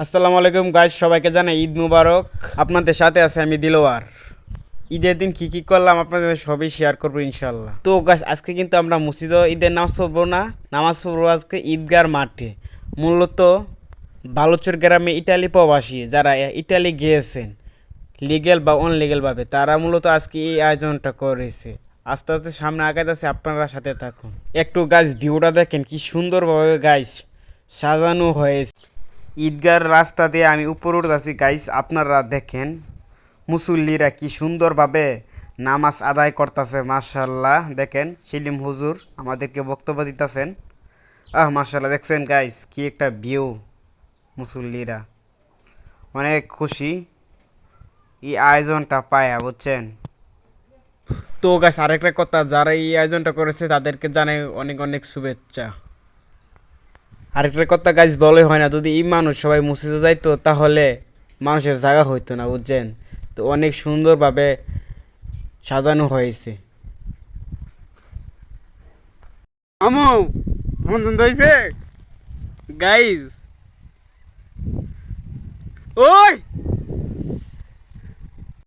আসসালামু আলাইকুম গাইজ সবাইকে জানাই ঈদ মুবারক। আপনাদের সাথে আছে আমি দিলোয়ার ঈদের দিন কি কি করলাম আপনাদের সবই শেয়ার করব ইনশাল্লাহ তো গাছ আজকে কিন্তু আমরা মসজিদে ঈদের নামাজ পড়ব না। নামাজ পড়ব আজকে ঈদগার মাঠে। মূলত বালুচর গ্রামে ইটালি প্রবাসী যারা ইটালি গিয়েছেন লিগেল বা অনলিগেলভাবে তারা মূলত আজকে এই আয়োজনটা করেছে। আস্তে আস্তে সামনে আগাইতেছে, আপনারা সাথে থাকুন। একটু গাছ ভিউটা দেখেন কি সুন্দরভাবে গাছ সাজানো হয়েছে। ঈদগার রাস্তা দিয়ে আমি উপরে উঠতেছি। গাইস আপনারা দেখেন মুসল্লিরা কি সুন্দরভাবে নামাজ আদায় করতেছে মার্শাল্লাহ দেখেন সেলিম হুজুর আমাদেরকে বক্তব্য দিতেছেন। আহ মার্শাল্লাহ দেখছেন গাইস কি একটা ভিউ মুসল্লিরা। অনেক খুশি এই আয়োজনটা পায়া, বুঝছেন? তো গাছ আরেকটা কথা, যারা এই আয়োজনটা করেছে তাদেরকে জানাই অনেক অনেক শুভেচ্ছা। আরেকটা কথা গাছ বলে হয় না, যদি এই মানুষ সবাই মসজিদে যাইতো, তাহলে মানুষের জায়গা হইতো না, বুঝছেন? তো অনেক সুন্দরভাবে সাজানো হয়েছে। আমু পছন্দ হয়েছে গাইজ ওই!